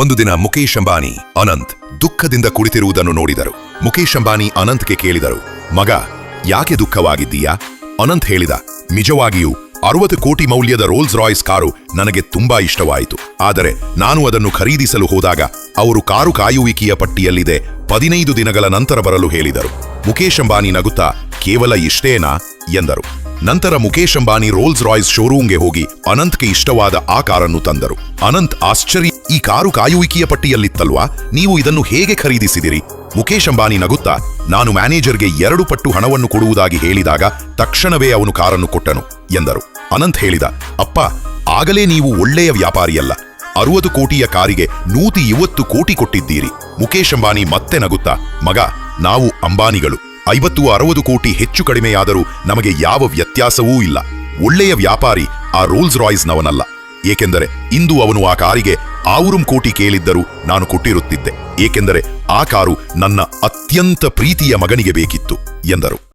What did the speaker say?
ಒಂದು ದಿನ ಮುಖೇಶ್ ಅಂಬಾನಿ, ಅನಂತ್ ದುಃಖದಿಂದ ಕುಳಿತಿರುವುದನ್ನು ನೋಡಿದರು. ಮುಖೇಶ್ ಅಂಬಾನಿ ಅನಂತ್ಗೆ ಕೇಳಿದರು, ಮಗ, ಯಾಕೆ ದುಃಖವಾಗಿದ್ದೀಯಾ? ಅನಂತ್ ಹೇಳಿದ, ನಿಜವಾಗಿಯೂ ಅರವತ್ತು ಕೋಟಿ ಮೌಲ್ಯದ ರೋಲ್ಸ್ ರಾಯ್ಸ್ ಕಾರು ನನಗೆ ತುಂಬಾ ಇಷ್ಟವಾಯಿತು. ಆದರೆ ನಾನು ಅದನ್ನು ಖರೀದಿಸಲು ಹೋದಾಗ ಅವರು ಕಾರು ಕಾಯುವಿಕೆಯ ಪಟ್ಟಿಯಲ್ಲಿದೆ. ಪದಿನೈದು ದಿನಗಳ ನಂತರ ಬರಲು ಹೇಳಿದರು. ಮುಖೇಶ್ ಅಂಬಾನಿ ನಗುತ್ತಾ, ಕೇವಲ ಇಷ್ಟೇನಾ? ಎಂದರು. ನಂತರ ಮುಖೇಶ್ ಅಂಬಾನಿ ರೋಲ್ಸ್ ರಾಯ್ಸ್ ಶೋರೂಮ್ಗೆ ಹೋಗಿ ಅನಂತ್ಗೆ ಇಷ್ಟವಾದ ಆ ಕಾರನ್ನು ತಂದರು. ಅನಂತ್ ಆಶ್ಚರ್ಯ ಈ ಕಾರು ಕಾಯುವಿಕೆಯ ಪಟ್ಟಿಯಲ್ಲಿತ್ತಲ್ವಾ? ನೀವು ಇದನ್ನು ಹೇಗೆ ಖರೀದಿಸಿದಿರಿ? ಮುಖೇಶ್ ಅಂಬಾನಿ ನಗುತ್ತಾ, ನಾನು ಮ್ಯಾನೇಜರ್ಗೆ ಎರಡು ಪಟ್ಟು ಹಣವನ್ನು ಕೊಡುವುದಾಗಿ ಹೇಳಿದಾಗ ತಕ್ಷಣವೇ ಅವನು ಕಾರನ್ನು ಕೊಟ್ಟನು ಎಂದರು. ಅನಂತ್ ಹೇಳಿದ, ಅಪ್ಪ, ಆಗಲೇ ನೀವು ಒಳ್ಳೆಯ ವ್ಯಾಪಾರಿಯಲ್ಲ. ಅರುವತ್ತು ಕೋಟಿಯ ಕಾರಿಗೆ ನೂತಿ ಇವತ್ತು ಕೋಟಿ ಕೊಟ್ಟಿದ್ದೀರಿ. ಮುಖೇಶ್ ಅಂಬಾನಿ ಮತ್ತೆ ನಗುತ್ತಾ, ಮಗ, ನಾವು ಅಂಬಾನಿಗಳು. ಐವತ್ತು ಅರವತ್ತು ಕೋಟಿ ಹೆಚ್ಚು ಕಡಿಮೆಯಾದರೂ ನಮಗೆ ಯಾವ ವ್ಯತ್ಯಾಸವೂ ಇಲ್ಲ. ಒಳ್ಳೆಯ ವ್ಯಾಪಾರಿ ಆ ರೋಲ್ಸ್ ರಾಯ್ಸ್ನವನಲ್ಲ. ಏಕೆಂದರೆ ಇಂದು ಅವನು ಆ ಕಾರಿಗೆ ಆವುರುಂ ಕೋಟಿ ಕೇಳಿದ್ದರೂ ನಾನು ಕೊಟ್ಟಿರುತ್ತಿದ್ದೆ ಏಕೆಂದರೆ ಆ ಕಾರು ನನ್ನ ಅತ್ಯಂತ ಪ್ರೀತಿಯ ಮಗನಿಗೆ ಬೇಕಿತ್ತು ಎಂದರು.